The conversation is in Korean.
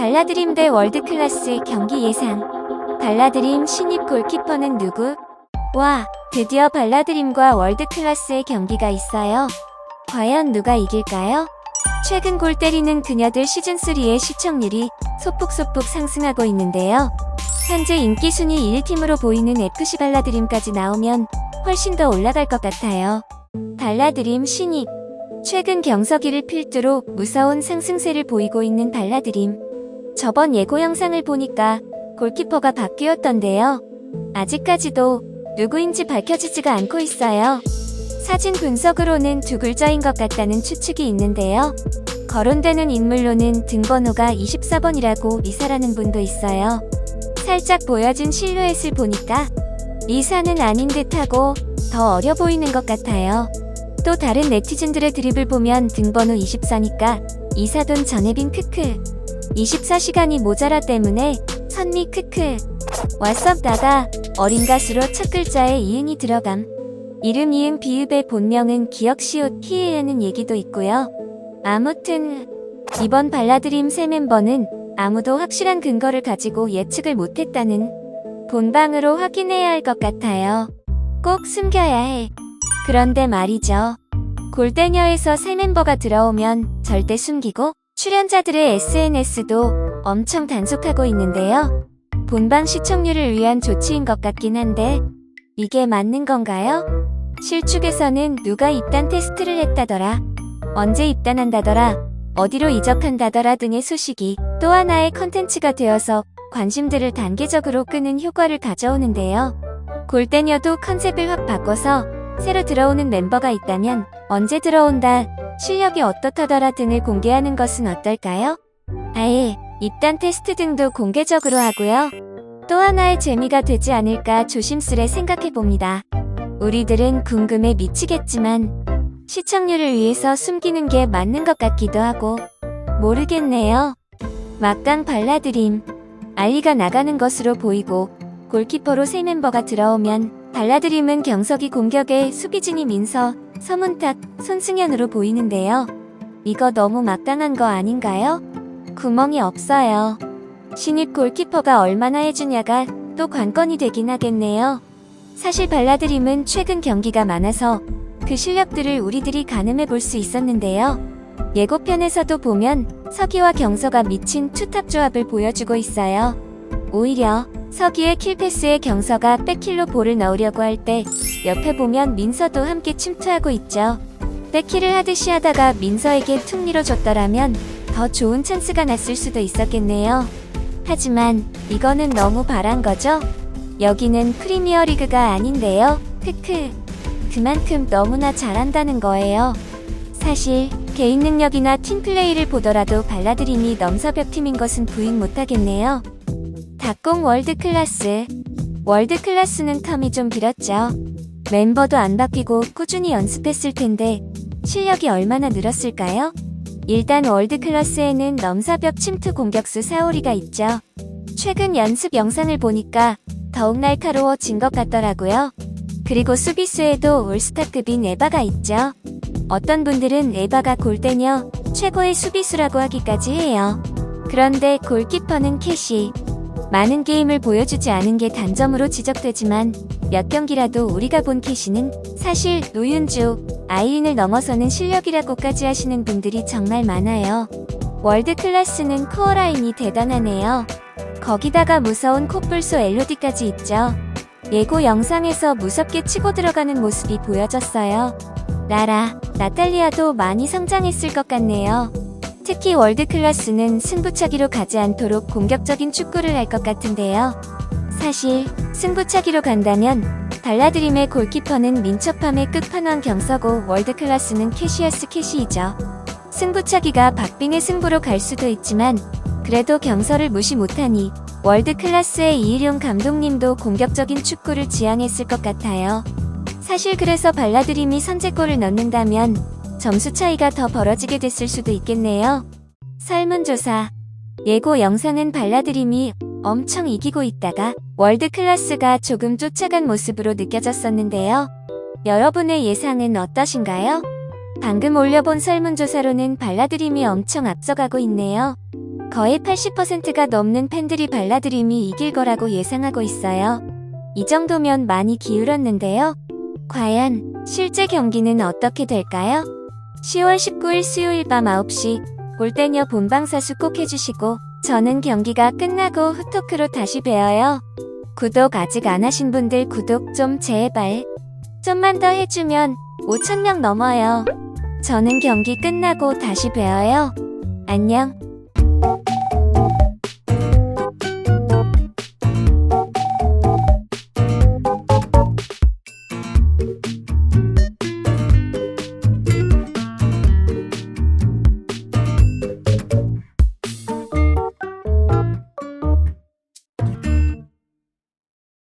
발라드림 대 월드클래스 경기 예상. 발라드림 신입 골키퍼는 누구? 와, 드디어 발라드림과 월드클래스의 경기가 있어요. 과연 누가 이길까요? 최근 골 때리는 그녀들 시즌3의 시청률이 소폭소폭 상승하고 있는데요. 현재 인기 순위 1팀으로 보이는 FC 발라드림까지 나오면 훨씬 더 올라갈 것 같아요. 발라드림 신입. 최근 경서기를 필두로 무서운 상승세를 보이고 있는 발라드림. 저번 예고 영상을 보니까 골키퍼가 바뀌었던데요. 아직까지도 누구인지 밝혀지지가 않고 있어요. 사진 분석으로는 두 글자인 것 같다는 추측이 있는데요. 거론되는 인물로는 등번호가 24번이라고 리사라는 분도 있어요. 살짝 보여진 실루엣을 보니까 리사는 아닌 듯하고 더 어려 보이는 것 같아요. 또 다른 네티즌들의 드립을 보면 등번호 24니까 이사돈 전혜빈 크크 24시간이 모자라 때문에 선미 크크 왓썹 다가 어린 가수로 첫 글자에 이응이 들어감 이름 이응 비읍의 본명은 기억시옷 히에라는 얘기도 있고요. 아무튼 이번 발라드림 새 멤버는 아무도 확실한 근거를 가지고 예측을 못했다는 본방으로 확인해야 할 것 같아요. 꼭 숨겨야 해. 그런데 말이죠. 골대녀에서 새 멤버가 들어오면 절대 숨기고 출연자들의 SNS도 엄청 단속하고 있는데요. 본방 시청률을 위한 조치인 것 같긴 한데 이게 맞는 건가요? 실축에서는 누가 입단 테스트를 했다더라. 언제 입단한다더라. 어디로 이적한다더라 등의 소식이 또 하나의 컨텐츠가 되어서 관심들을 단계적으로 끄는 효과를 가져오는데요. 골대녀도 컨셉을 확 바꿔서 새로 들어오는 멤버가 있다면 언제 들어온다, 실력이 어떻다더라 등을 공개하는 것은 어떨까요? 아예 입단 테스트 등도 공개적으로 하고요. 또 하나의 재미가 되지 않을까 조심스레 생각해 봅니다. 우리들은 궁금해 미치겠지만 시청률을 위해서 숨기는 게 맞는 것 같기도 하고 모르겠네요. 막강 발라드림 알리가 나가는 것으로 보이고 골키퍼로 새 멤버가 들어오면 발라드림은 경석이 공격에 수비진이 민서, 서문탁, 손승현으로 보이는데요. 이거 너무 막강한 거 아닌가요? 구멍이 없어요. 신입 골키퍼가 얼마나 해주냐가 또 관건이 되긴 하겠네요. 사실 발라드림은 최근 경기가 많아서 그 실력들을 우리들이 가늠해 볼 수 있었는데요. 예고편에서도 보면 서기와 경서가 미친 투탑 조합을 보여주고 있어요. 오히려 서기의 킬패스에 경서가 백킬로 볼을 넣으려고 할 때 옆에 보면 민서도 함께 침투하고 있죠. 백킬을 하듯이 하다가 민서에게 툭 밀어줬더라면 더 좋은 찬스가 났을 수도 있었겠네요. 하지만 이거는 너무 바란 거죠? 여기는 프리미어 리그가 아닌데요. 크크. 그만큼 너무나 잘한다는 거예요. 사실 개인 능력이나 팀 플레이를 보더라도 발라드림이 넘사벽 팀인 것은 부인 못하겠네요. 닭공 월드 클래스. 월드 클래스는 텀이 좀 길었죠. 멤버도 안 바뀌고 꾸준히 연습했을 텐데 실력이 얼마나 늘었을까요? 일단 월드 클래스에는 넘사벽 침투 공격수 사오리가 있죠. 최근 연습 영상을 보니까 더욱 날카로워진 것 같더라고요. 그리고 수비수에도 올스타급인 에바가 있죠. 어떤 분들은 에바가 골대녀 최고의 수비수라고 하기까지 해요. 그런데 골키퍼는 캐시. 많은 게임을 보여주지 않은 게 단점으로 지적되지만 몇 경기라도 우리가 본 캐시는 사실 노윤주, 아이린을 넘어서는 실력이라고까지 하시는 분들이 정말 많아요. 월드 클래스는 코어라인이 대단하네요. 거기다가 무서운 코뿔소 엘로디까지 있죠. 예고 영상에서 무섭게 치고 들어가는 모습이 보여졌어요. 나라, 나탈리아도 많이 성장했을 것 같네요. 특히 월드 클래스는 승부차기로 가지 않도록 공격적인 축구를 할 것 같은데요. 사실 승부차기로 간다면 발라드림의 골키퍼는 민첩함의 끝판왕 경서고 월드 클래스는 캐시아스 캐시이죠. 승부차기가 박빙의 승부로 갈 수도 있지만 그래도 경서를 무시 못하니 월드 클래스의 이일용 감독님도 공격적인 축구를 지향했을 것 같아요. 사실 그래서 발라드림이 선제골을 넣는다면 점수 차이가 더 벌어지게 됐을 수도 있겠네요. 설문조사. 예고 영상은 발라드림이 엄청 이기고 있다가 월드 클래스가 조금 쫓아간 모습으로 느껴졌었는데요. 여러분의 예상은 어떠신가요? 방금 올려본 설문조사로는 발라드림이 엄청 앞서가고 있네요. 거의 80%가 넘는 팬들이 발라드림이 이길 거라고 예상하고 있어요. 이 정도면 많이 기울었는데요. 과연 실제 경기는 어떻게 될까요? 10월 19일 수요일 밤 9시 골대녀 본방사수 꼭 해주시고 저는 경기가 끝나고 후토크로 다시 뵈어요. 구독 아직 안 하신 분들 구독 좀 제발 좀만 더 해주면 5천명 넘어요. 저는 경기 끝나고 다시 뵈어요. 안녕.